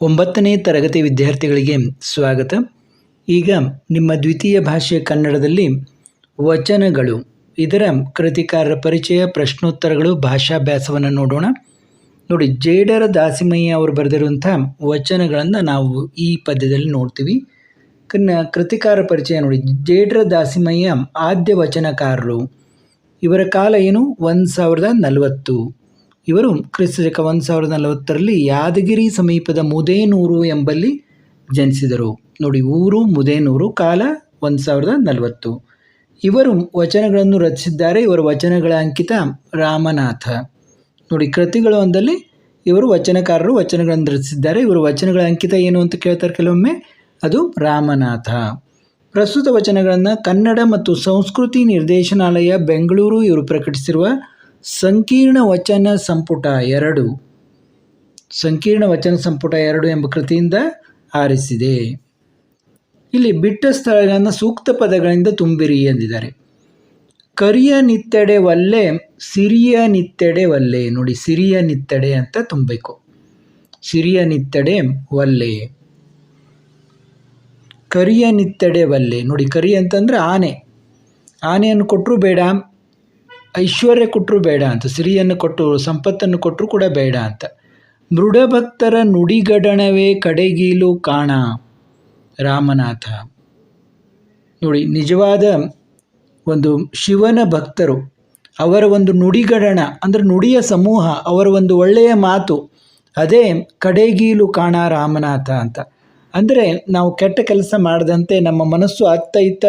ಒಂಬತ್ತನೇ ತರಗತಿ ವಿದ್ಯಾರ್ಥಿಗಳಿಗೆ ಸ್ವಾಗತ. ಈಗ ನಿಮ್ಮ ದ್ವಿತೀಯ ಭಾಷೆ ಕನ್ನಡದಲ್ಲಿ ವಚನಗಳು, ಇದರ ಕೃತಿಕಾರರ ಪರಿಚಯ, ಪ್ರಶ್ನೋತ್ತರಗಳು, ಭಾಷಾಭ್ಯಾಸವನ್ನು ನೋಡೋಣ. ನೋಡಿ, ಜೇಡರ ದಾಸಿಮಯ್ಯ ಅವರು ಬರೆದಿರುವಂಥ ವಚನಗಳನ್ನು ನಾವು ಈ ಪದ್ಯದಲ್ಲಿ ನೋಡ್ತೀವಿ. ಕನ್ನ ಕೃತಿಕಾರ ಪರಿಚಯ ನೋಡಿ, ಜೇಡರ ದಾಸಿಮಯ್ಯ ಆದ್ಯ ವಚನಕಾರರು. ಇವರ ಕಾಲ ಏನು? ಒಂದು ಸಾವಿರದ ನಲವತ್ತು. ಇವರು ಕ್ರಿಸ್ತ ಶಕ ಒಂದು ಸಾವಿರದ ನಲವತ್ತರಲ್ಲಿ ಯಾದಗಿರಿ ಸಮೀಪದ ಮುದೇನೂರು ಎಂಬಲ್ಲಿ ಜನಿಸಿದರು. ನೋಡಿ, ಊರು ಮುದೇನೂರು, ಕಾಲ ಒಂದು ಸಾವಿರದ ನಲವತ್ತು. ಇವರು ವಚನಗಳನ್ನು ರಚಿಸಿದ್ದಾರೆ. ಇವರ ವಚನಗಳ ಅಂಕಿತ ರಾಮನಾಥ. ನೋಡಿ, ಕೃತಿಗಳು ಒಂದಲ್ಲಿ ಇವರು ವಚನಕಾರರು, ವಚನಗಳನ್ನು ರಚಿಸಿದ್ದಾರೆ. ಇವರ ವಚನಗಳ ಅಂಕಿತ ಏನು ಅಂತ ಕೇಳ್ತಾರೆ ಕೆಲವೊಮ್ಮೆ? ಅದು ರಾಮನಾಥ. ಪ್ರಸ್ತುತ ವಚನಗಳನ್ನು ಕನ್ನಡ ಮತ್ತು ಸಂಸ್ಕೃತಿ ನಿರ್ದೇಶನಾಲಯ ಬೆಂಗಳೂರು ಇವರು ಪ್ರಕಟಿಸಿರುವ ಸಂಕೀರ್ಣ ವಚನ ಸಂಪುಟ ಎರಡು. ಸಂಕೀರ್ಣ ವಚನ ಸಂಪುಟ ಎರಡು ಎಂಬ ಕೃತಿಯಿಂದ ಆರಿಸಿದೆ. ಇಲ್ಲಿ ಬಿಟ್ಟ ಸ್ಥಳಗಳನ್ನು ಸೂಕ್ತ ಪದಗಳಿಂದ ತುಂಬಿರಿ ಎಂದಿದ್ದಾರೆ. ಕರಿಯ ನಿತ್ತೆಡೆ ಒಲ್ಲೆ ಸಿರಿಯ ನಿತ್ತೆಡೆ ಒಲ್ಲೆ ನೋಡಿ, ಸಿರಿಯ ನಿತ್ತಡೆ ಅಂತ ತುಂಬಬೇಕು. ಸಿರಿಯ ನಿತ್ತಡೆ ಒಲ್ಲೆ ಕರಿಯ ನಿತ್ತಡೆ ಒಲ್ಲೆ ನೋಡಿ, ಕರಿ ಅಂತಂದರೆ ಆನೆ. ಆನೆಯನ್ನು ಕೊಟ್ಟರು ಬೇಡ. ಐಶ್ವರ್ಯ ಕೊಟ್ಟರು ಬೇಡ ಅಂತ, ಸಿರಿಯನ್ನು ಕೊಟ್ಟರು ಸಂಪತ್ತನ್ನು ಕೊಟ್ಟರು ಕೂಡ ಬೇಡ ಅಂತ. ಮೃಡಭಕ್ತರ ನುಡಿಗಡಣವೇ ಕಡೆಗೀಲು ಕಾಣ ರಾಮನಾಥ. ನೋಡಿ, ನಿಜವಾದ ಒಂದು ಶಿವನ ಭಕ್ತರು, ಅವರ ಒಂದು ನುಡಿಗಡಣ, ಅಂದರೆ ನುಡಿಯ ಸಮೂಹ, ಅವರ ಒಂದು ಒಳ್ಳೆಯ ಮಾತು, ಅದೇ ಕಡೆಗೀಲು ಕಾಣ ರಾಮನಾಥ ಅಂತ. ಅಂದರೆ ನಾವು ಕೆಟ್ಟ ಕೆಲಸ ಮಾಡದಂತೆ ನಮ್ಮ ಮನಸ್ಸು ಅತ್ತ ಇತ್ತ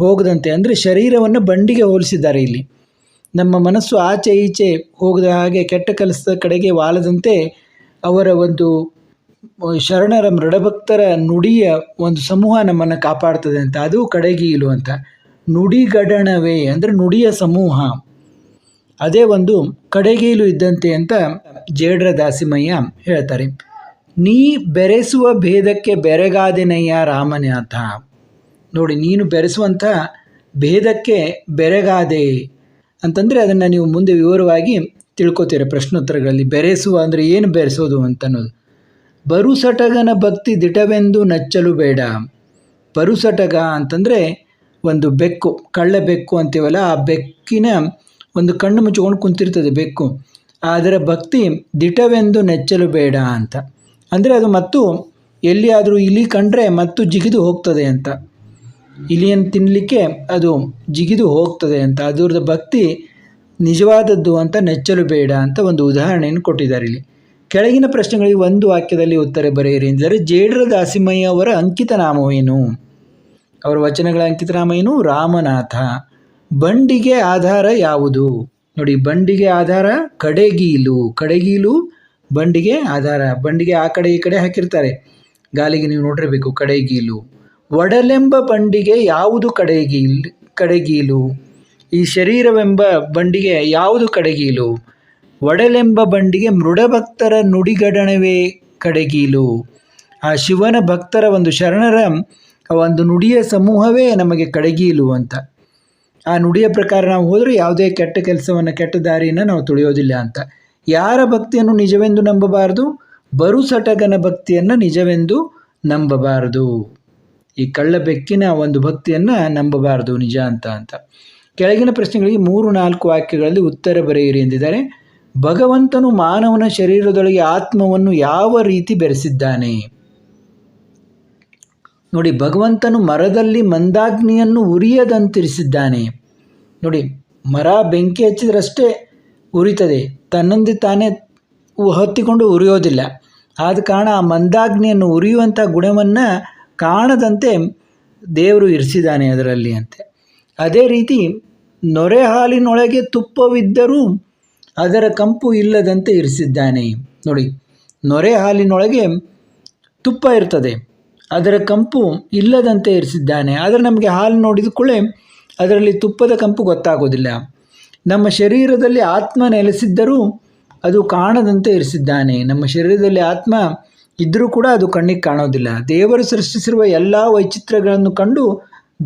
ಹೋಗದಂತೆ, ಅಂದರೆ ಶರೀರವನ್ನು ಬಂಡಿಗೆ ಹೋಲಿಸಿದ್ದಾರೆ ಇಲ್ಲಿ. ನಮ್ಮ ಮನಸ್ಸು ಆಚೆ ಈಚೆ ಹೋಗದ ಹಾಗೆ ಕೆಟ್ಟ ಕೆಲಸದ ಕಡೆಗೆ ವಾಲದಂತೆ ಅವರ ಒಂದು ಶರಣರ ಮೃಡಭಕ್ತರ ನುಡಿಯ ಒಂದು ಸಮೂಹ ನಮ್ಮನ್ನು ಕಾಪಾಡ್ತದೆ ಅಂತ. ಅದು ಕಡೆಗೀಲು ಅಂತ. ನುಡಿಗಡಣವೇ ಅಂದರೆ ನುಡಿಯ ಸಮೂಹ. ಅದೇ ಒಂದು ಕಡೆಗೀಲು ಇದ್ದಂತೆ ಅಂತ ಜೇಡ್ರ ದಾಸಿಮಯ್ಯ ಹೇಳ್ತಾರೆ. ನೀ ಬೆರೆಸುವ ಭೇದಕ್ಕೆ ಬೆರೆಗಾದಿನಯ್ಯ ರಾಮನಾಥ. ನೋಡಿ, ನೀನು ಬೆರೆಸುವಂಥ ಭೇದಕ್ಕೆ ಬೆರೆಗಾದೆ. ಅಂತಂದರೆ ಅದನ್ನು ನೀವು ಮುಂದೆ ವಿವರವಾಗಿ ತಿಳ್ಕೊತೀರ ಪ್ರಶ್ನೋತ್ತರಗಳಲ್ಲಿ. ಬೆರೆಸುವ ಅಂದರೆ ಏನು ಬೆರೆಸೋದು ಅಂತ ಅನ್ನೋದು ಬರುಸಟಗನ ಭಕ್ತಿ ದಿಟವೆಂದು ನಚ್ಚಲು ಬೇಡ. ಬರುಸಟಗ ಅಂತಂದರೆ ಒಂದು ಬೆಕ್ಕು, ಕಳ್ಳ ಬೆಕ್ಕು ಅಂತೀವಲ್ಲ, ಆ ಬೆಕ್ಕಿನ ಒಂದು ಕಣ್ಣು ಮುಚ್ಚಿಕೊಂಡು ಕುಂತಿರ್ತದೆ ಬೆಕ್ಕು. ಅದರ ಭಕ್ತಿ ದಿಟವೆಂದು ನೆಚ್ಚಲು ಬೇಡ ಅಂತ. ಅಂದರೆ ಅದು ಮತ್ತು ಎಲ್ಲಿಯಾದರೂ ಇಲಿ ಕಂಡ್ರೆ ಮತ್ತು ಜಿಗಿದು ಹೋಗ್ತದೆ ಅಂತ. ಇಲಿಯನ್ನು ತಿನ್ನಲಿಕ್ಕೆ ಅದು ಜಿಗಿದು ಹೋಗ್ತದೆ ಅಂತ. ಅದರದ್ದು ಭಕ್ತಿ ನಿಜವಾದದ್ದು ಅಂತ ನೆಚ್ಚಲು ಬೇಡ ಅಂತ ಒಂದು ಉದಾಹರಣೆಯನ್ನು ಕೊಟ್ಟಿದ್ದಾರೆ ಇಲ್ಲಿ. ಕೆಳಗಿನ ಪ್ರಶ್ನೆಗಳಿಗೆ ಒಂದು ವಾಕ್ಯದಲ್ಲಿ ಉತ್ತರ ಬರೆಯಿರಿ ಎಂದರೆ, ಜೇಡರ ದಾಸಿಮಯ್ಯ ಅವರ ಅಂಕಿತ ನಾಮವೇನು? ಅವರ ವಚನಗಳ ಅಂಕಿತ ನಾಮ ಏನು ರಾಮನಾಥ. ಬಂಡಿಗೆ ಆಧಾರ ಯಾವುದು? ನೋಡಿ, ಬಂಡಿಗೆ ಆಧಾರ ಕಡೆಗೀಲು. ಕಡೆಗೀಲು, ಬಂಡಿಗೆ ಆಧಾರ. ಬಂಡಿಗೆ ಆ ಕಡೆ ಈ ಕಡೆ ಹಾಕಿರ್ತಾರೆ. ಗಾಲಿಗೆ ನೀವು ನೋಡಿರಬೇಕು, ಕಡೆಗೀಲು. ಒಡಲೆಂಬ ಬಂಡಿಗೆ ಯಾವುದು ಕಡೆಗೀಲ್, ಕಡೆಗೀಲು? ಈ ಶರೀರವೆಂಬ ಬಂಡಿಗೆ ಯಾವುದು ಕಡೆಗೀಲು? ಒಡಲೆಂಬ ಬಂಡಿಗೆ ಮೃಡಭಕ್ತರ ನುಡಿಗಡಣವೇ ಕಡೆಗೀಲು? ಆ ಶಿವನ ಭಕ್ತರ ಒಂದು ಶರಣರ, ಒಂದು ನುಡಿಯ ಸಮೂಹವೇ ನಮಗೆ ಕಡೆಗೀಲು ಅಂತ. ಆ ನುಡಿಯ ಪ್ರಕಾರ ನಾವು ಹೋದರೆ ಯಾವುದೇ ಕೆಟ್ಟ ಕೆಲಸವನ್ನು, ಕೆಟ್ಟ ದಾರಿಯನ್ನು ನಾವು ತುಳಿಯೋದಿಲ್ಲ ಅಂತ. ಯಾರ ಭಕ್ತಿಯನ್ನು ನಿಜವೆಂದು ನಂಬಬಾರದು? ಬರುಸಟಗನ ಭಕ್ತಿಯನ್ನು ನಿಜವೆಂದು ನಂಬಬಾರದು. ಈ ಕಳ್ಳ ಬೆಕ್ಕಿನ ಒಂದು ಭಕ್ತಿಯನ್ನು ನಂಬಬಾರದು ನಿಜ ಅಂತ ಅಂತ. ಕೆಳಗಿನ ಪ್ರಶ್ನೆಗಳಿಗೆ ಮೂರು ನಾಲ್ಕು ವಾಕ್ಯಗಳಲ್ಲಿ ಉತ್ತರ ಬರೆಯಿರಿ ಎಂದಿದ್ದಾರೆ. ಭಗವಂತನು ಮಾನವನ ಶರೀರದೊಳಗೆ ಆತ್ಮವನ್ನು ಯಾವ ರೀತಿ ಬೆರೆಸಿದ್ದಾನೆ? ನೋಡಿ, ಭಗವಂತನು ಮರದಲ್ಲಿ ಮಂದಾಗ್ನಿಯನ್ನು ಉರಿಯದಂತಿರಿಸಿದ್ದಾನೆ. ನೋಡಿ, ಮರ ಬೆಂಕಿ ಹಚ್ಚಿದ್ರಷ್ಟೇ ಉರಿತದೆ. ತನ್ನಂದಿ ತಾನೇ ಹೊತ್ತಿಕೊಂಡು ಉರಿಯೋದಿಲ್ಲ. ಆದ ಕಾರಣ ಆ ಮಂದಾಗ್ನಿಯನ್ನು ಉರಿಯುವಂಥ ಗುಣವನ್ನು ಕಾಣದಂತೆ ದೇವರು ಇರಿಸಿದ್ದಾನೆ ಅದರಲ್ಲಿ ಅಂತೆ. ಅದೇ ರೀತಿ ನೊರೆ ಹಾಲಿನೊಳಗೆ ತುಪ್ಪವಿದ್ದರೂ ಅದರ ಕಂಪು ಇಲ್ಲದಂತೆ ಇರಿಸಿದ್ದಾನೆ. ನೋಡಿ, ನೊರೆ ಹಾಲಿನೊಳಗೆ ತುಪ್ಪ ಇರ್ತದೆ, ಅದರ ಕಂಪು ಇಲ್ಲದಂತೆ ಇರಿಸಿದ್ದಾನೆ. ಆದರೆ ನಮಗೆ ಹಾಲು ನೋಡಿದ ಕೂಡಲೇ ಅದರಲ್ಲಿ ತುಪ್ಪದ ಕಂಪು ಗೊತ್ತಾಗೋದಿಲ್ಲ. ನಮ್ಮ ಶರೀರದಲ್ಲಿ ಆತ್ಮ ನೆಲೆಸಿದ್ದರೂ ಅದು ಕಾಣದಂತೆ ಇರಿಸಿದ್ದಾನೆ. ನಮ್ಮ ಶರೀರದಲ್ಲಿ ಆತ್ಮ ಇದ್ದರೂ ಕೂಡ ಅದು ಕಣ್ಣಿಗೆ ಕಾಣೋದಿಲ್ಲ. ದೇವರು ಸೃಷ್ಟಿಸಿರುವ ಎಲ್ಲ ವೈಚಿತ್ರಗಳನ್ನು ಕಂಡು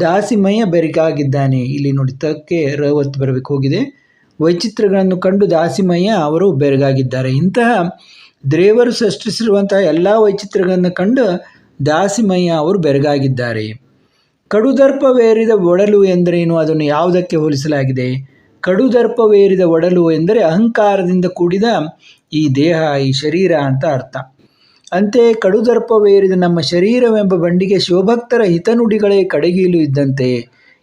ದಾಸಿಮಯ್ಯ ಬೆರಗಾಗಿದ್ದಾನೆ. ಇಲ್ಲಿ ನೋಡಿ, ತಕ್ಕೆ ರವತ್ತು ಬರಬೇಕು, ಹೋಗಿದೆ. ವೈಚಿತ್ರಗಳನ್ನು ಕಂಡು ದಾಸಿಮಯ್ಯ ಅವರು ಬೆರಗಾಗಿದ್ದಾರೆ. ಇಂತಹ ದೇವರು ಸೃಷ್ಟಿಸಿರುವಂತಹ ಎಲ್ಲ ವೈಚಿತ್ರಗಳನ್ನು ಕಂಡು ದಾಸಿಮಯ್ಯ ಅವರು ಬೆರಗಾಗಿದ್ದಾರೆ. ಕಡುದರ್ಪವೇರಿದ ಒಡಲು ಎಂದರೇನು? ಅದನ್ನು ಯಾವುದಕ್ಕೆ ಹೋಲಿಸಲಾಗಿದೆ? ಕಡುದರ್ಪವೇರಿದ ಒಡಲು ಎಂದರೆ ಅಹಂಕಾರದಿಂದ ಕೂಡಿದ ಈ ದೇಹ, ಈ ಶರೀರ ಅಂತ ಅರ್ಥ. ಅಂತೆಯೇ ಕಡುದರ್ಪವೇರಿದ ನಮ್ಮ ಶರೀರವೆಂಬ ಬಂಡಿಗೆ ಶಿವಭಕ್ತರ ಹಿತನುಡಿಗಳೇ ಕಡೆಗೀಲು ಇದ್ದಂತೆ,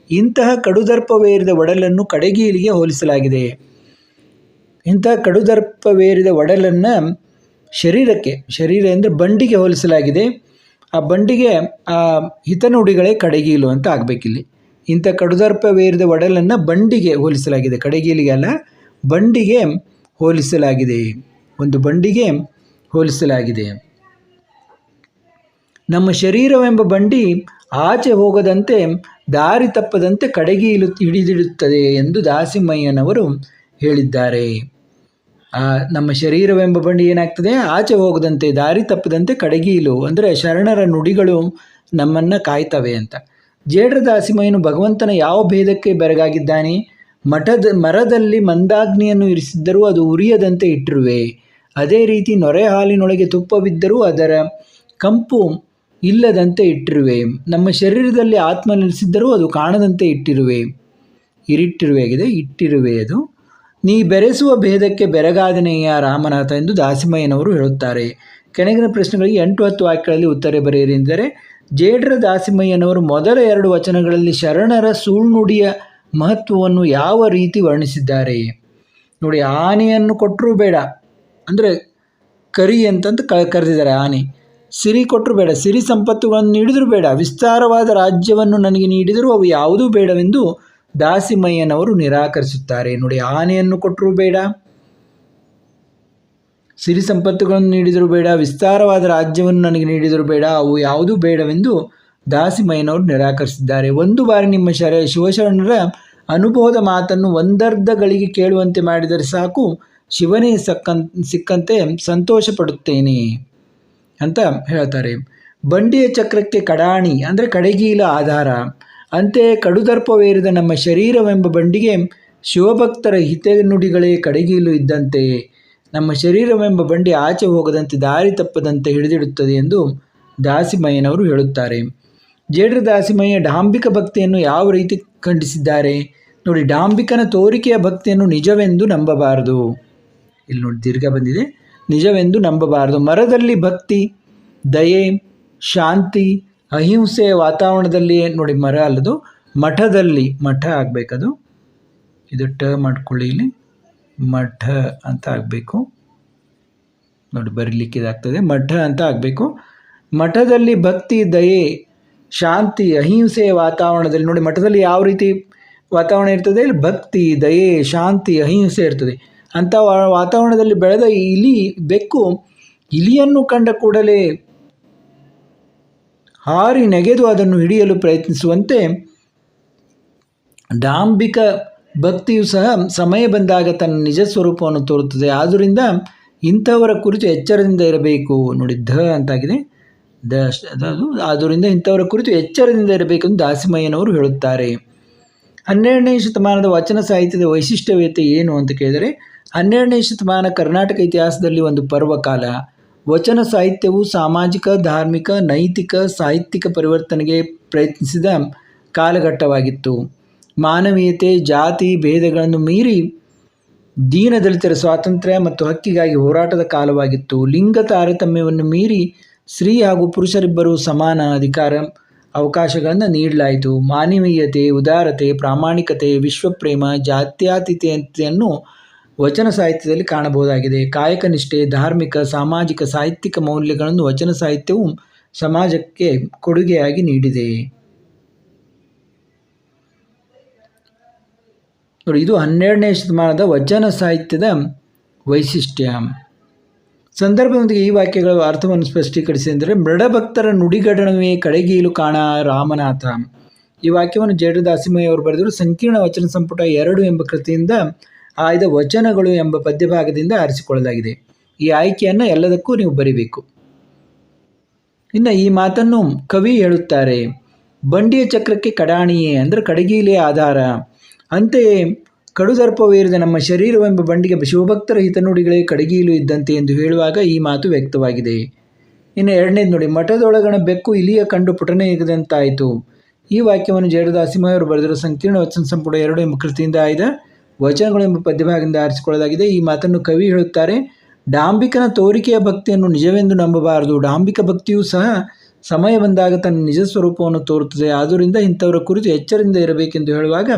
ಇಂತಹ ಕಡುದರ್ಪವೇರಿದ ಒಡಲನ್ನು ಕಡೆಗೀಲಿಗೆ ಹೋಲಿಸಲಾಗಿದೆ. ಇಂತಹ ಕಡುದರ್ಪವೇರಿದ ಒಡಲನ್ನು ಶರೀರಕ್ಕೆ, ಶರೀರ ಅಂದರೆ ಬಂಡಿಗೆ ಹೋಲಿಸಲಾಗಿದೆ. ಆ ಬಂಡಿಗೆ ಆ ಹಿತನುಡಿಗಳೇ ಕಡೆಗೀಲು ಅಂತ ಆಗಬೇಕಿಲ್ಲಿ. ಇಂಥ ಕಡುದರ್ಪವೇರಿದ ಒಡಲನ್ನು ಬಂಡಿಗೆ ಹೋಲಿಸಲಾಗಿದೆ. ಕಡೆಗೀಲಿಗೆ ಅಲ್ಲ, ಬಂಡಿಗೆ ಹೋಲಿಸಲಾಗಿದೆ. ಒಂದು ಬಂಡಿಗೆ ಹೋಲಿಸಲಾಗಿದೆ. ನಮ್ಮ ಶರೀರವೆಂಬ ಬಂಡಿ ಆಚೆ ಹೋಗದಂತೆ, ದಾರಿ ತಪ್ಪದಂತೆ ಕಡೆಗೀಲು ಹಿಡಿದಿಡುತ್ತದೆ ಎಂದು ದಾಸಿಮಯ್ಯನವರು ಹೇಳಿದ್ದಾರೆ. ಆ, ನಮ್ಮ ಶರೀರವೆಂಬ ಬಂಡಿ ಏನಾಗ್ತದೆ? ಆಚೆ ಹೋಗದಂತೆ, ದಾರಿ ತಪ್ಪದಂತೆ ಕಡೆಗೀಲು ಅಂದರೆ ಶರಣರ ನುಡಿಗಳು ನಮ್ಮನ್ನು ಕಾಯ್ತವೆ ಅಂತ. ಜೇಡ್ರ ದಾಸಿಮಯ್ಯನು ಭಗವಂತನ ಯಾವ ಭೇದಕ್ಕೆ ಬೆರಗಾಗಿದ್ದಾನೆ? ಮಠದ, ಮರದಲ್ಲಿ ಮಂದಾಗ್ನಿಯನ್ನು ಇರಿಸಿದ್ದರೂ ಅದು ಉರಿಯದಂತೆ ಇಟ್ಟಿರುವೆ. ಅದೇ ರೀತಿ ನೊರೆ ಹಾಲಿನೊಳಗೆ ತುಪ್ಪವಿದ್ದರೂ ಅದರ ಕಂಪು ಇಲ್ಲದಂತೆ ಇಟ್ಟಿರುವೆ. ನಮ್ಮ ಶರೀರದಲ್ಲಿ ಆತ್ಮ ನೆಲೆಸಿದ್ದರೂ ಅದು ಕಾಣದಂತೆ ಇಟ್ಟಿರುವೆ. ಇರಿಟ್ಟಿರುವೆ ಆಗಿದೆ ಇಟ್ಟಿರುವೆ ಅದು. ನೀ ಬೆರೆಸುವ ಭೇದಕ್ಕೆ ಬೆರಗಾದನೆಯ ರಾಮನಾಥ ಎಂದು ದಾಸಿಮಯ್ಯನವರು ಹೇಳುತ್ತಾರೆ. ಕೆಳಗಿನ ಪ್ರಶ್ನೆಗಳಿಗೆ ಎಂಟು ಹತ್ತು ವಾಕ್ಯಗಳಲ್ಲಿ ಉತ್ತರ ಬರೆಯಿರಿ ಎಂದರೆ ಜೇಡ್ರ ದಾಸಿಮಯ್ಯನವರು ಮೊದಲ ಎರಡು ವಚನಗಳಲ್ಲಿ ಶರಣರ ಸುಳ್ನುಡಿಯ ಮಹತ್ವವನ್ನು ಯಾವ ರೀತಿ ವರ್ಣಿಸಿದ್ದಾರೆ? ನೋಡಿ, ಆನೆಯನ್ನು ಕೊಟ್ಟರೂ ಬೇಡ. ಅಂದರೆ ಕರಿ ಅಂತಂತ ಕ, ಕರೆದಿದ್ದಾರೆ ಆನೆ. ಸಿರಿ ಕೊಟ್ಟರು ಬೇಡ, ಸಿರಿ ಸಂಪತ್ತುಗಳನ್ನು ನೀಡಿದರೂ ಬೇಡ, ವಿಸ್ತಾರವಾದ ರಾಜ್ಯವನ್ನು ನನಗೆ ನೀಡಿದರೂ ಅವು ಯಾವುದೂ ಬೇಡವೆಂದು ದಾಸಿಮಯ್ಯನವರು ನಿರಾಕರಿಸುತ್ತಾರೆ. ನೋಡಿ, ಆನೆಯನ್ನು ಕೊಟ್ಟರೂ ಬೇಡ, ಸಿರಿ ಸಂಪತ್ತುಗಳನ್ನು ನೀಡಿದರೂ ಬೇಡ, ವಿಸ್ತಾರವಾದ ರಾಜ್ಯವನ್ನು ನನಗೆ ನೀಡಿದರೂ ಬೇಡ, ಅವು ಯಾವುದೂ ಬೇಡವೆಂದು ದಾಸಿಮಯ್ಯನವರು ನಿರಾಕರಿಸಿದ್ದಾರೆ. ಒಂದು ಬಾರಿ ನಿಮ್ಮ ಶರ ಶಿವಶರಣರ ಅನುಭವದ ಮಾತನ್ನು ಒಂದರ್ಧಗಳಿಗೆ ಕೇಳುವಂತೆ ಮಾಡಿದರೆ ಸಾಕು, ಶಿವನೇ ಸಕ್ಕನ್, ಸಿಕ್ಕಂತೆ ಸಂತೋಷ ಪಡುತ್ತೇನೆ ಅಂತ ಹೇಳ್ತಾರೆ. ಬಂಡಿಯ ಚಕ್ರಕ್ಕೆ ಕಡಾಣಿ ಅಂದರೆ ಕಡೆಗೀಲ ಆಧಾರ. ಅಂತೆಯೇ ಕಡುದರ್ಪವೇರಿದ ನಮ್ಮ ಶರೀರವೆಂಬ ಬಂಡಿಗೆ ಶಿವಭಕ್ತರ ಹಿತನುಡಿಗಳೇ ಕಡೆಗೀಲು ಇದ್ದಂತೆ. ನಮ್ಮ ಶರೀರವೆಂಬ ಬಂಡಿ ಆಚೆ ಹೋಗದಂತೆ ದಾರಿ ತಪ್ಪದಂತೆ ಹಿಡಿದಿಡುತ್ತದೆ ಎಂದು ದಾಸಿಮಯ್ಯನವರು ಹೇಳುತ್ತಾರೆ. ಜೇಡ್ರ ದಾಸಿಮಯ್ಯ ಡಾಂಬಿಕ ಭಕ್ತಿಯನ್ನು ಯಾವ ರೀತಿ ಖಂಡಿಸಿದ್ದಾರೆ? ನೋಡಿ, ಡಾಂಬಿಕನ ತೋರಿಕೆಯ ಭಕ್ತಿಯನ್ನು ನಿಜವೆಂದು ನಂಬಬಾರದು. ಇಲ್ಲಿ ನೋಡಿ, ದೀರ್ಘ ಬಂದಿದೆ. ನಿಜವೆಂದು ನಂಬಬಾರದು. ಮರದಲ್ಲಿ ಭಕ್ತಿ, ದಯೆ, ಶಾಂತಿ, ಅಹಿಂಸೆ ವಾತಾವರಣದಲ್ಲಿ ನೋಡಿ ಮರ ಅಲ್ಲದು, ಮಠದಲ್ಲಿ ಮಠ ಆಗಬೇಕದು. ಇದು ಟ ಮಾಡ್ಕೊಳ್ಳಿ ಇಲ್ಲಿ. ಮಠ ಅಂತ ಆಗಬೇಕು. ನೋಡಿ ಬರೀಲಿಕ್ಕೆ ಇದಾಗ್ತದೆ. ಮಠ ಅಂತ ಆಗಬೇಕು. ಮಠದಲ್ಲಿ ಭಕ್ತಿ, ದಯೆ, ಶಾಂತಿ, ಅಹಿಂಸೆ ವಾತಾವರಣದಲ್ಲಿ ನೋಡಿ ಮಠದಲ್ಲಿ ಯಾವ ರೀತಿ ವಾತಾವರಣ ಇರ್ತದೆ? ಇಲ್ಲಿ ಭಕ್ತಿ, ದಯೆ, ಶಾಂತಿ, ಅಹಿಂಸೆ ಇರ್ತದೆ. ಅಂಥ ವಾತಾವರಣದಲ್ಲಿ ಬೆಳೆದ ಇಲಿ ಬೆಕ್ಕು ಇಲಿಯನ್ನು ಕಂಡ ಕೂಡಲೇ ಹಾರಿ ನೆಗೆದು ಅದನ್ನು ಹಿಡಿಯಲು ಪ್ರಯತ್ನಿಸುವಂತೆ ಡಾಂಬಿಕ ಭಕ್ತಿಯು ಸಹ ಸಮಯ ಬಂದಾಗ ತನ್ನ ನಿಜ ಸ್ವರೂಪವನ್ನು ತೋರುತ್ತದೆ. ಆದ್ದರಿಂದ ಇಂಥವರ ಕುರಿತು ಎಚ್ಚರದಿಂದ ಇರಬೇಕು. ನೋಡಿ, ಧ ಅಂತಾಗಿದೆ. ದ ಅದು ಆದ್ದರಿಂದ ಇಂಥವರ ಕುರಿತು ಎಚ್ಚರದಿಂದ ಇರಬೇಕು ಎಂದು ದಾಸಿಮಯ್ಯನವರು ಹೇಳುತ್ತಾರೆ. ಹನ್ನೆರಡನೇ ಶತಮಾನದ ವಚನ ಸಾಹಿತ್ಯದ ವೈಶಿಷ್ಟ್ಯವೇತೆ ಏನು ಅಂತ ಕೇಳಿದರೆ ಹನ್ನೆರಡನೇ ಶತಮಾನ ಕರ್ನಾಟಕ ಇತಿಹಾಸದಲ್ಲಿ ಒಂದು ಪರ್ವಕಾಲ. ವಚನ ಸಾಹಿತ್ಯವು ಸಾಮಾಜಿಕ, ಧಾರ್ಮಿಕ, ನೈತಿಕ, ಸಾಹಿತ್ಯಿಕ ಪರಿವರ್ತನೆಗೆ ಪ್ರಯತ್ನಿಸಿದ ಕಾಲಘಟ್ಟವಾಗಿತ್ತು. ಮಾನವೀಯತೆ, ಜಾತಿ, ಭೇದಗಳನ್ನು ಮೀರಿ ದೀನದಲಿತರ ಸ್ವಾತಂತ್ರ್ಯ ಮತ್ತು ಹಕ್ಕಿಗಾಗಿ ಹೋರಾಟದ ಕಾಲವಾಗಿತ್ತು. ಲಿಂಗ ತಾರತಮ್ಯವನ್ನು ಮೀರಿ ಸ್ತ್ರೀ ಹಾಗೂ ಪುರುಷರಿಬ್ಬರೂ ಸಮಾನ ಅಧಿಕಾರ ಅವಕಾಶಗಳನ್ನು ನೀಡಲಾಯಿತು. ಮಾನವೀಯತೆ, ಉದಾರತೆ, ಪ್ರಾಮಾಣಿಕತೆ, ವಿಶ್ವಪ್ರೇಮ, ಜಾತ್ಯತೀತತೆಯನ್ನು ವಚನ ಸಾಹಿತ್ಯದಲ್ಲಿ ಕಾಣಬಹುದಾಗಿದೆ. ಕಾಯಕ ನಿಷ್ಠೆ, ಧಾರ್ಮಿಕ, ಸಾಮಾಜಿಕ, ಸಾಹಿತ್ಯಿಕ ಮೌಲ್ಯಗಳನ್ನು ವಚನ ಸಾಹಿತ್ಯವು ಸಮಾಜಕ್ಕೆ ಕೊಡುಗೆಯಾಗಿ ನೀಡಿದೆ. ನೋಡಿ, ಇದು ಹನ್ನೆರಡನೇ ಶತಮಾನದ ವಚನ ಸಾಹಿತ್ಯದ ವೈಶಿಷ್ಟ್ಯ. ಸಂದರ್ಭದೊಂದಿಗೆ ಈ ವಾಕ್ಯಗಳ ಅರ್ಥವನ್ನು ಸ್ಪಷ್ಟೀಕರಿಸಿ ಅಂದರೆ ಮೃಡಭಕ್ತರ ನುಡಿಗಡಣವೇ ಕಡೆಗೀಲು ಕಾಣ ರಾಮನಾಥ. ಈ ವಾಕ್ಯವನ್ನು ಜೇಡು ದಾಸಿಮಯ್ಯ ಅವರು ಬರೆದರು. ಸಂಕೀರ್ಣ ವಚನ ಸಂಪುಟ ಎರಡು ಎಂಬ ಕೃತಿಯಿಂದ ಆಯ್ದ ವಚನಗಳು ಎಂಬ ಪದ್ಯಭಾಗದಿಂದ ಆರಿಸಿಕೊಳ್ಳಲಾಗಿದೆ. ಈ ಆಯ್ಕೆಯನ್ನು ಎಲ್ಲದಕ್ಕೂ ನೀವು ಬರಿಬೇಕು. ಇನ್ನು ಈ ಮಾತನ್ನು ಕವಿ ಹೇಳುತ್ತಾರೆ, ಬಂಡಿಯ ಚಕ್ರಕ್ಕೆ ಕಡಾಣಿಯೇ ಅಂದರೆ ಕಡಗೀಲೇ ಆಧಾರ. ಅಂತೆಯೇ ಕಡುದರ್ಪವೇರಿದ ನಮ್ಮ ಶರೀರವೆಂಬ ಬಂಡಿಗೆ ಶಿವಭಕ್ತರ ಹಿತನುಡಿಗಳೇ ಕಡಗೀಲು ಇದ್ದಂತೆ ಎಂದು ಹೇಳುವಾಗ ಈ ಮಾತು ವ್ಯಕ್ತವಾಗಿದೆ. ಇನ್ನು ಎರಡನೇದು ನೋಡಿ, ಮಠದೊಳಗಣ ಬೆಕ್ಕು ಇಲಿಯ ಕಂಡು ಪುಟನೆ ಇಗದಂತಾಯಿತು ಈ ವಾಕ್ಯವನ್ನು ಜಯದಾಸಿಮಯವರು ಬರೆದಿರುವ ಸಂಕೀರ್ಣ ವಚನ ಸಂಪುಟ ಎರಡು ಎಂಬ ಕೃತಿಯಿಂದ ಆಯ್ದ ವಚನಗಳು ಎಂಬ ಪದ್ಯಭಾಗದಿಂದ ಆರಿಸಿಕೊಳ್ಳಲಾಗಿದೆ. ಈ ಮಾತನ್ನು ಕವಿ ಹೇಳುತ್ತಾರೆ, ಡಾಂಬಿಕನ ತೋರಿಕೆಯ ಭಕ್ತಿಯನ್ನು ನಿಜವೆಂದು ನಂಬಬಾರದು. ಡಾಂಬಿಕ ಭಕ್ತಿಯೂ ಸಹ ಸಮಯ ಬಂದಾಗ ತನ್ನ ನಿಜ ಸ್ವರೂಪವನ್ನು ತೋರುತ್ತದೆ. ಆದ್ದರಿಂದ ಇಂಥವರ ಕುರಿತು ಎಚ್ಚರದಿಂದ ಇರಬೇಕೆಂದು ಹೇಳುವಾಗ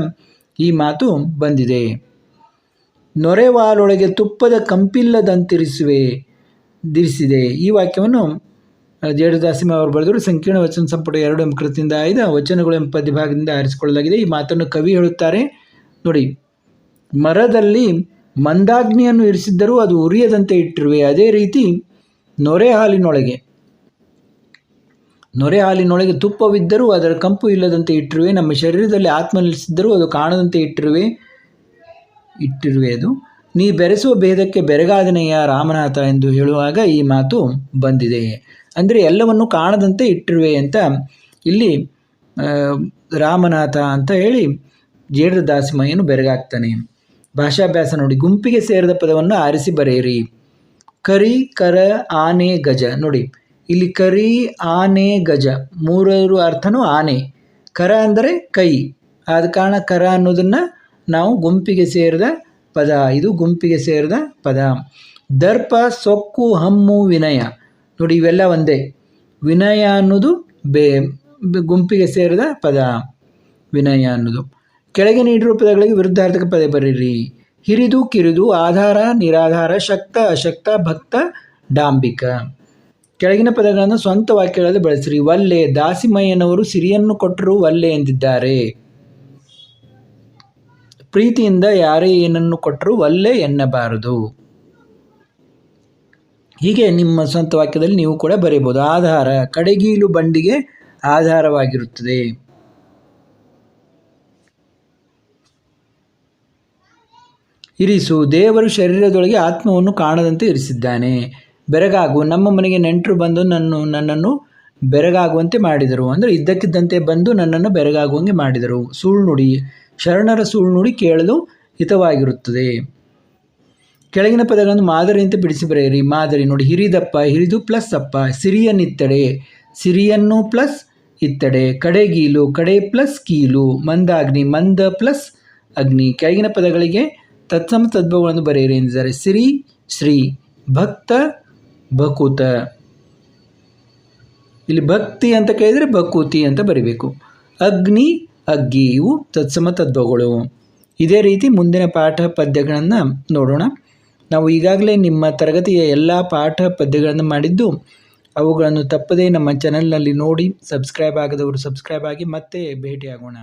ಈ ಮಾತು ಬಂದಿದೆ. ನೊರೆವಾಲೊಳಗೆ ತುಪ್ಪದ ಕಂಪಿಲ್ಲದಂತಿರಿಸುವೆ, ದಿರಿಸಿದೆ. ಈ ವಾಕ್ಯವನ್ನು ಜೇಡದಾಸಿಮ ಅವರು ಬರೆದರು. ಸಂಕೀರ್ಣ ವಚನ ಸಂಪುಟ ಎರಡು ಎಂಬ ಕೃತಿಯಿಂದ ಆಯ್ದ ವಚನಗಳು ಎಂಬ ಪದ್ಯಭಾಗದಿಂದ ಆರಿಸಿಕೊಳ್ಳಲಾಗಿದೆ. ಈ ಮಾತನ್ನು ಕವಿ ಹೇಳುತ್ತಾರೆ. ನೋಡಿ ಮರದಲ್ಲಿ ಮಂದಾಗ್ನಿಯನ್ನು ಇರಿಸಿದ್ದರೂ ಅದು ಉರಿಯದಂತೆ ಇಟ್ಟಿರುವೆ. ಅದೇ ರೀತಿ ನೊರೆ ಹಾಲಿನೊಳಗೆ. ನೊರೆ ಹಾಲಿನೊಳಗೆ ತುಪ್ಪವಿದ್ದರೂ ಅದರ ಕಂಪು ಇಲ್ಲದಂತೆ ಇಟ್ಟಿರುವೆ. ನಮ್ಮ ಶರೀರದಲ್ಲಿ ಆತ್ಮ ನಿಲ್ಲಿಸಿದ್ದರೂ ಅದು ಕಾಣದಂತೆ ಇಟ್ಟಿರುವೆ. ಇಟ್ಟಿರುವೆ ಅದು. ನೀ ಬೆರೆಸುವ ಭೇದಕ್ಕೆ ಬೆರಗಾದನೆಯ ರಾಮನಾಥ ಎಂದು ಹೇಳುವಾಗ ಈ ಮಾತು ಬಂದಿದೆ. ಅಂದರೆ ಎಲ್ಲವನ್ನು ಕಾಣದಂತೆ ಇಟ್ಟಿರುವೆ ಅಂತ ಇಲ್ಲಿ ರಾಮನಾಥ ಅಂತ ಹೇಳಿ ಜೇಡ್ರ ದಾಸಿಮಯ್ಯನು ಬೆರಗಾಗ್ತಾನೆ. ಭಾಷಾಭ್ಯಾಸ ನೋಡಿ, ಗುಂಪಿಗೆ ಸೇರಿದ ಪದವನ್ನು ಆರಿಸಿ ಬರೆಯಿರಿ. ಕರಿ, ಕರ, ಆನೆ, ಗಜ ನೋಡಿ. ಇಲ್ಲಿ ಕರಿ, ಆನೆ, ಗಜ ಮೂರರು ಅರ್ಥನೂ ಆನೆ. ಕರ ಅಂದರೆ ಕೈ. ಆದ ಕಾರಣ ಕರ ಅನ್ನೋದನ್ನು ನಾವು ಗುಂಪಿಗೆ ಸೇರಿದ ಪದ. ಇದು ಗುಂಪಿಗೆ ಸೇರಿದ ಪದ. ದರ್ಪ, ಸೊಕ್ಕು, ಹಮ್ಮು, ವಿನಯ ನೋಡಿ, ಇವೆಲ್ಲ ಒಂದೇ. ವಿನಯ ಅನ್ನೋದು ಬೇ ಗುಂಪಿಗೆ ಸೇರಿದ ಪದ. ವಿನಯ ಅನ್ನೋದು. ಕೆಳಗೆ ನೀಡಿರುವ ಪದಗಳಿಗೆ ವಿರುದ್ಧಾರ್ಥಕ ಪದ ಬರೀರಿ ಹಿರಿದು, ಕಿರಿದು, ಆಧಾರ, ನಿರಾಧಾರ, ಶಕ್ತ, ಅಶಕ್ತ, ಭಕ್ತ, ಡಾಂಬಿಕ. ಕೆಳಗಿನ ಪದಗಳನ್ನು ಸ್ವಂತ ವಾಕ್ಯಗಳಲ್ಲಿ ಬಳಸಿರಿ. ವಲ್ಲೆ, ದಾಸಿಮಯ್ಯನವರು ಸಿರಿಯನ್ನು ಕೊಟ್ಟರು ವಲ್ಲೆ ಎಂದಿದ್ದಾರೆ. ಪ್ರೀತಿಯಿಂದ ಯಾರೇ ಏನನ್ನು ಕೊಟ್ಟರು ವಲ್ಲೆ ಎನ್ನಬಾರದು. ಹೀಗೆ ನಿಮ್ಮ ಸ್ವಂತ ವಾಕ್ಯದಲ್ಲಿ ನೀವು ಕೂಡ ಬರೆಯಬಹುದು ಆಧಾರ, ಕಡೆಗೀಲು ಬಂಡಿಗೆ ಆಧಾರವಾಗಿರುತ್ತದೆ. ಇರಿಸು. ದೇವರು ಶರೀರದೊಳಗೆ ಆತ್ಮವನ್ನು ಕಾಣದಂತೆ ಇರಿಸಿದ್ದಾನೆ. ಬೆರಗಾಗು. ನಮ್ಮ ಮನೆಗೆ ನೆಂಟರು ಬಂದು ನನ್ನ, ನನ್ನನ್ನು ಬೆರಗಾಗುವಂತೆ ಮಾಡಿದರು. ಅಂದರೆ ಇದ್ದಕ್ಕಿದ್ದಂತೆ ಬಂದು ನನ್ನನ್ನು ಬೆರಗಾಗುವಂಗೆ ಮಾಡಿದರು. ಸುಳ್ಳುನುಡಿ ಶರಣರ ಸುಳ್ಳುನುಡಿ ಕೇಳಲು ಹಿತವಾಗಿರುತ್ತದೆ. ಕೆಳಗಿನ ಪದಗಳನ್ನು ಮಾದರಿಯಂತೆ ಬಿಡಿಸಿ ಬರೆಯಿರಿ. ಮಾದರಿ ನೋಡಿ. ಹಿರಿದಪ್ಪ, ಹಿರಿದು ಪ್ಲಸ್ ಅಪ್ಪ. ಸಿರಿಯನ್ನಿತ್ತಡೆ. ಸಿರಿಯನ್ನು ಪ್ಲಸ್ ಇತ್ತಡೆ. ಕಡೆಗೀಲು, ಕಡೆ ಪ್ಲಸ್ ಕೀಲು. ಮಂದಾಗ್ನಿ, ಮಂದ ಪ್ಲಸ್ ಅಗ್ನಿ. ಕೆಳಗಿನ ಪದಗಳಿಗೆ ತತ್ಸಮ ತದ್ಭವಗಳನ್ನು ಬರೆಯಿರಿ ಎಂದಿದ್ದಾರೆ. ಶ್ರೀ ಶ್ರೀ ಭಕ್ತ ಭಕುತ. ಇಲ್ಲಿ ಭಕ್ತಿ ಅಂತ ಕೇಳಿದರೆ ಬಕುತಿ ಅಂತ ಬರಿಬೇಕು. ಅಗ್ನಿ ಅಗ್ಗಿ ಇವು ತತ್ಸಮ ತದ್ಭವಗಳು. ಇದೇ ರೀತಿ ಮುಂದಿನ ಪಾಠ ಪದ್ಯಗಳನ್ನು ನೋಡೋಣ. ನಾವು ಈಗಾಗಲೇ ನಿಮ್ಮ ತರಗತಿಯ ಎಲ್ಲ ಪಾಠ ಪದ್ಯಗಳನ್ನು ಮಾಡಿದ್ದು, ಅವುಗಳನ್ನು ತಪ್ಪದೇ ನಮ್ಮ ಚಾನಲ್ನಲ್ಲಿ ನೋಡಿ ಸಬ್ಸ್ಕ್ರೈಬ್ ಆಗದವರು ಸಬ್ಸ್ಕ್ರೈಬ್ ಆಗಿ ಮತ್ತೆ ಭೇಟಿಯಾಗೋಣ.